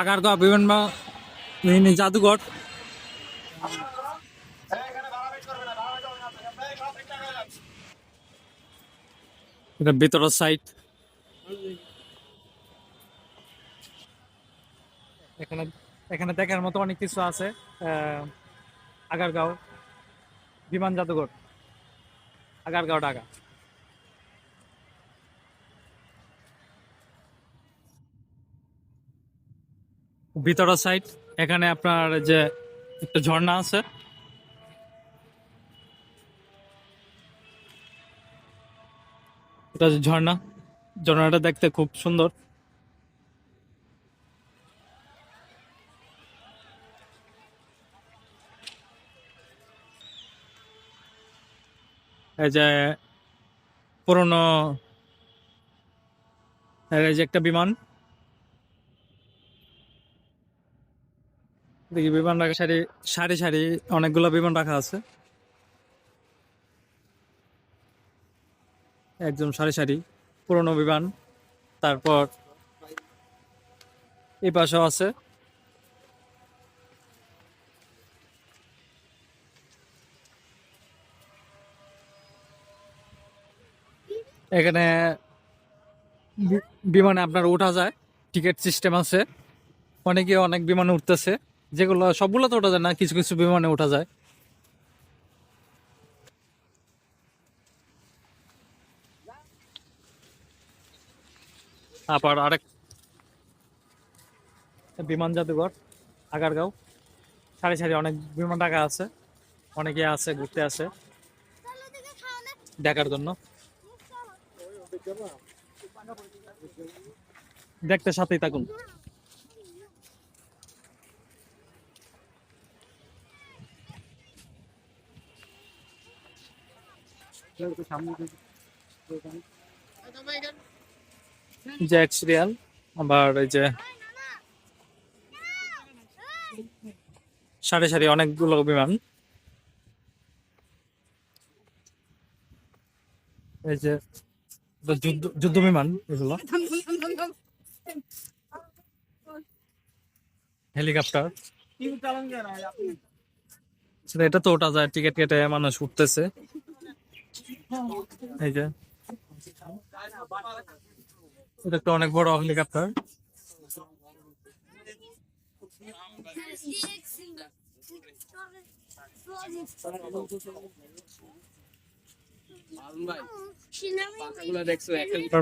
আগারগাঁও বিভিন্ন জাদুঘর। এটা ভিতরের সাইড। এখানে এখানে দেখার মতো অনেক কিছু আছে আগারগাঁও বিমান জাদুঘর, আগারগাঁও ঢাকা। ভিতরের সাইড এখানে আপনার যে একটা ঝর্ণা আছে। এটা ঝর্ণা, ঝর্ণাটা দেখতে খুব সুন্দর। এই যে পুরনো, এই যে একটা বিমান। দেখি বিমান রাখা সারি সারি সারি অনেকগুলো বিমান রাখা আছে। একদম সারি সারি পুরনো বিমান, তারপর এই পাশেও আছে। এখানে বিমানে আপনার ওঠা যায়, টিকিট সিস্টেম আছে। অনেকে অনেক বিমানে উঠতেছে। যেগুলো সবগুলো তো ওঠা যায় না, কিছু কিছু বিমানে ওঠা যায়। আবার আরেক বিমান জাদুঘর, আগারগাঁও। সারি সারি অনেক বিমান রাখা আছে, অনেকে আছে, ঘুরতে আসে দেখার জন্য। দেখতে সাথেই থাকুন। সারি সারি অনেকগুলো বিমান এই যে যুদ্ধ যুদ্ধ বিমান এগুলো। হেলিকপ্টার। এটা তো ওটা যায়, টিকিট কেটে মানুষ উঠতেছে। এই যে। এটা একটা অনেক বড় হেলিকপ্টার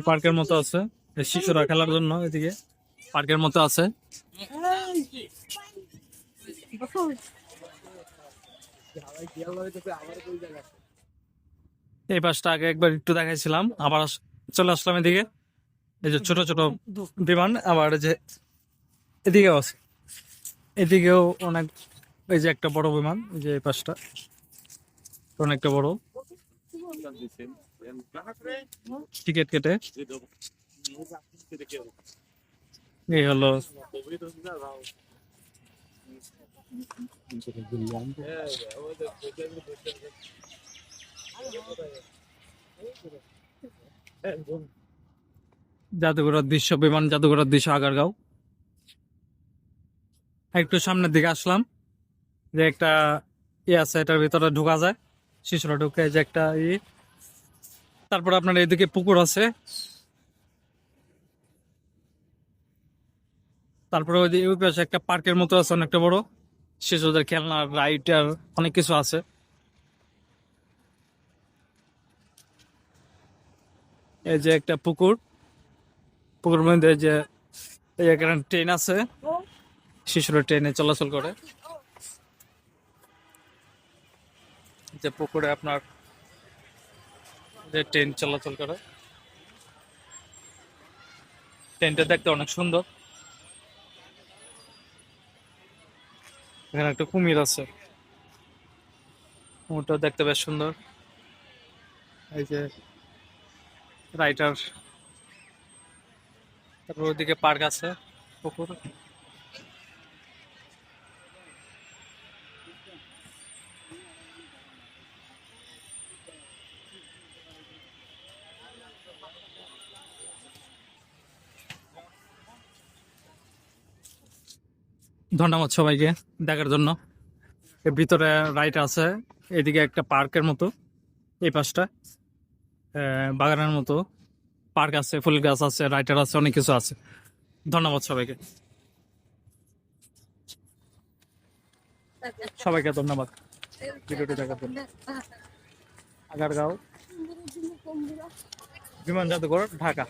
পার্কের মতো আছে। শিশুরা খেলার জন্য এদিকে পার্কের মতো আছে। এই পাশটা আগে একবার একটু দেখাইছিলাম, আবার চলে আসলাম এদিকে। এই যে ছোট ছোট বিমান, আবার যে এদিকেও আছে। এদিকেও অনেক, এই যে একটা বড় বিমান, এই যে এই পাশটা। অনেকটা বড়। টিকিট কেটে। এই হলো জাদুঘরের দৃশ্য বিমান জাদুঘরের দৃশ্য আগারগাঁও। একটু সামনের দিকে আসলাম, যে একটা ই আছে, এটার ভিতরে ঢোকা যায়। শিশুরা ঢুকে যে একটা ই। তারপর আপনার এদিকে পুকুর আছে। তারপরে ওই পাশে একটা পার্কের মতো আছে, অনেকটা বড়। শিশুদের খেলনা রাইড আর অনেক কিছু আছে। এই যে একটা পুকুর। পুকুর মধ্যে যে এখানে ট্রেন আছে, শিশুরা ট্রেনে চলাচল করে। যে পুকুরে আপনার যে ট্রেন চলাচল করে। ট্রেনটা দেখতে অনেক সুন্দর। এখানে একটা কুমির আছে। কুমিরটা দেখতে বেশ সুন্দর। এই যে রাইটার। তারপর ওইদিকে পার্ক আছে, পুকুর। ধন্যবাদ সবাইকে দেখার জন্য। এর ভিতরে রাইড আছে, এদিকে একটা পার্কের মতো, এই পাশটা। বাগানের মতো। পার্ক আছে, ফুল গাছ আছে, রাইটার আছে, অনেক কিছু আছে। ধন্যবাদ সবাইকে। সবাইকে ধন্যবাদ। ভিডিওটি দেখার জন্য। আগারগাঁও। বিমান জাদুঘর ঢাকা।